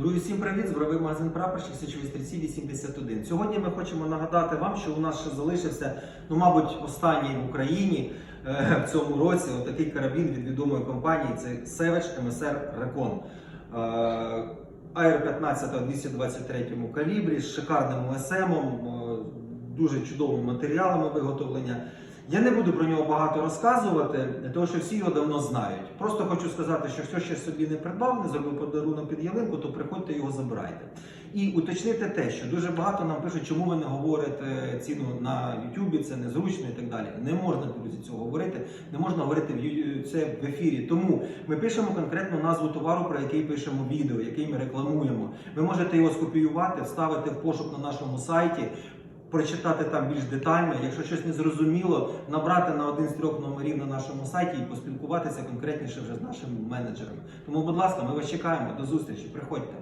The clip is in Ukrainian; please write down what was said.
Друзі, всім привіт! Збройний магазин прапорщик Січові стрільці 81. Сьогодні ми хочемо нагадати вам, що у нас ще залишився, ну, мабуть, останній в Україні е, в цьому році отакий карабін від відомої компанії. Це Savage MSR Recon. Е, Air 15 у 223 калібрі з шикарним ОСМ, дуже чудовими матеріалами виготовлення. Я не буду про нього багато розказувати, тому що всі його давно знають. Просто хочу сказати, що хто ще собі не придбав, не зробив подарунок під ялинку, то приходьте його забирайте. І уточнити те, що дуже багато нам пишуть, чому ви не говорите ціну на YouTube, це незручно і так далі. Не можна друзі цього говорити, не можна говорити це в ефірі. Тому ми пишемо конкретну назву товару, про який пишемо відео, який ми рекламуємо. Ви можете його скопіювати, вставити в пошук на нашому сайті прочитати там більш детально. Якщо щось не зрозуміло, набрати на один з трьох номерів на нашому сайті і поспілкуватися конкретніше вже з нашими менеджерами. Тому, будь ласка, ми вас чекаємо. До зустрічі. Приходьте.